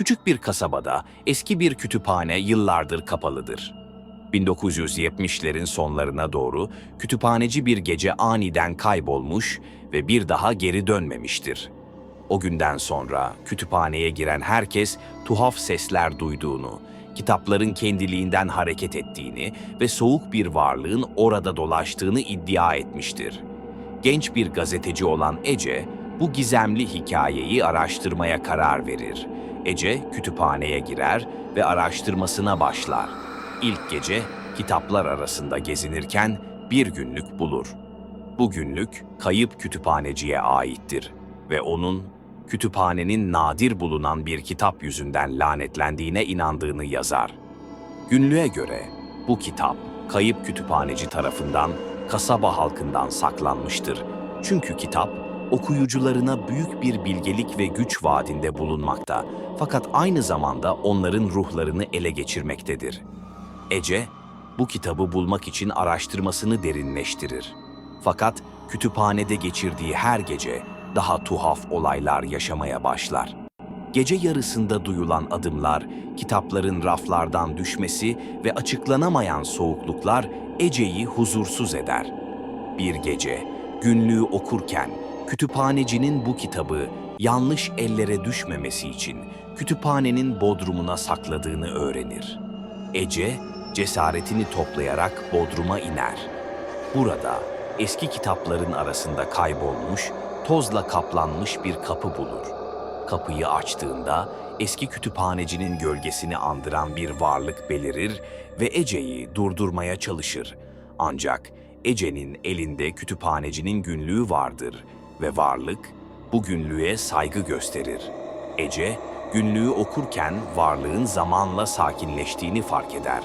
Küçük bir kasabada eski bir kütüphane yıllardır kapalıdır. 1970'lerin sonlarına doğru kütüphaneci bir gece aniden kaybolmuş ve bir daha geri dönmemiştir. O günden sonra kütüphaneye giren herkes tuhaf sesler duyduğunu, kitapların kendiliğinden hareket ettiğini ve soğuk bir varlığın orada dolaştığını iddia etmiştir. Genç bir gazeteci olan Ece, bu gizemli hikayeyi araştırmaya karar verir. Ece kütüphaneye girer ve araştırmasına başlar. İlk gece kitaplar arasında gezinirken bir günlük bulur. Bu günlük kayıp kütüphaneciye aittir ve onun kütüphanenin nadir bulunan bir kitap yüzünden lanetlendiğine inandığını yazar. Günlüğe göre bu kitap kayıp kütüphaneci tarafından kasaba halkından saklanmıştır. Çünkü kitap okuyucularına büyük bir bilgelik ve güç vaadinde bulunmakta fakat aynı zamanda onların ruhlarını ele geçirmektedir. Ece bu kitabı bulmak için araştırmasını derinleştirir. Fakat kütüphanede geçirdiği her gece daha tuhaf olaylar yaşamaya başlar. Gece yarısında duyulan adımlar, kitapların raflardan düşmesi ve açıklanamayan soğukluklar Ece'yi huzursuz eder. Bir gece günlüğü okurken kütüphanecinin bu kitabı yanlış ellere düşmemesi için kütüphanenin bodrumuna sakladığını öğrenir. Ece cesaretini toplayarak bodruma iner. Burada eski kitapların arasında kaybolmuş, tozla kaplanmış bir kapı bulur. Kapıyı açtığında eski kütüphanecinin gölgesini andıran bir varlık belirir ve Ece'yi durdurmaya çalışır. Ancak Ece'nin elinde kütüphanecinin günlüğü vardır ve varlık bu günlüğe saygı gösterir. Ece günlüğü okurken varlığın zamanla sakinleştiğini fark eder.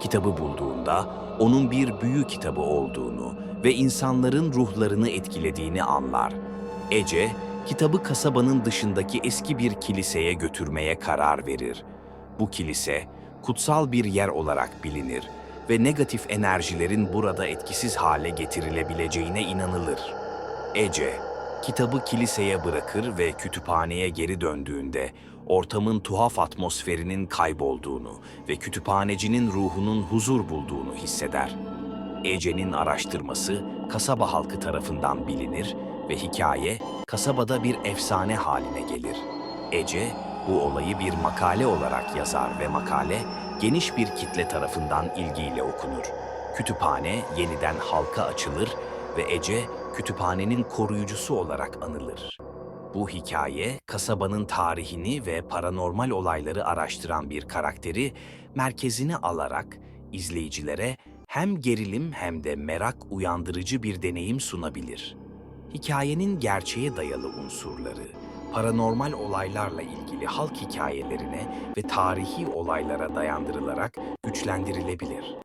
Kitabı bulduğunda onun bir büyü kitabı olduğunu ve insanların ruhlarını etkilediğini anlar. Ece, kitabı kasabanın dışındaki eski bir kiliseye götürmeye karar verir. Bu kilise, kutsal bir yer olarak bilinir ve negatif enerjilerin burada etkisiz hale getirilebileceğine inanılır. Ece, kitabı kiliseye bırakır ve kütüphaneye geri döndüğünde ortamın tuhaf atmosferinin kaybolduğunu ve kütüphanecinin ruhunun huzur bulduğunu hisseder. Ece'nin araştırması kasaba halkı tarafından bilinir ve hikaye kasabada bir efsane haline gelir. Ece bu olayı bir makale olarak yazar ve makale geniş bir kitle tarafından ilgiyle okunur. Kütüphane yeniden halka açılır ve Ece kütüphanenin koruyucusu olarak anılır. Bu hikaye kasabanın tarihini ve paranormal olayları araştıran bir karakteri merkezine alarak izleyicilere hem gerilim hem de merak uyandırıcı bir deneyim sunabilir. Hikayenin gerçeğe dayalı unsurları, paranormal olaylarla ilgili halk hikayelerine ve tarihi olaylara dayandırılarak güçlendirilebilir.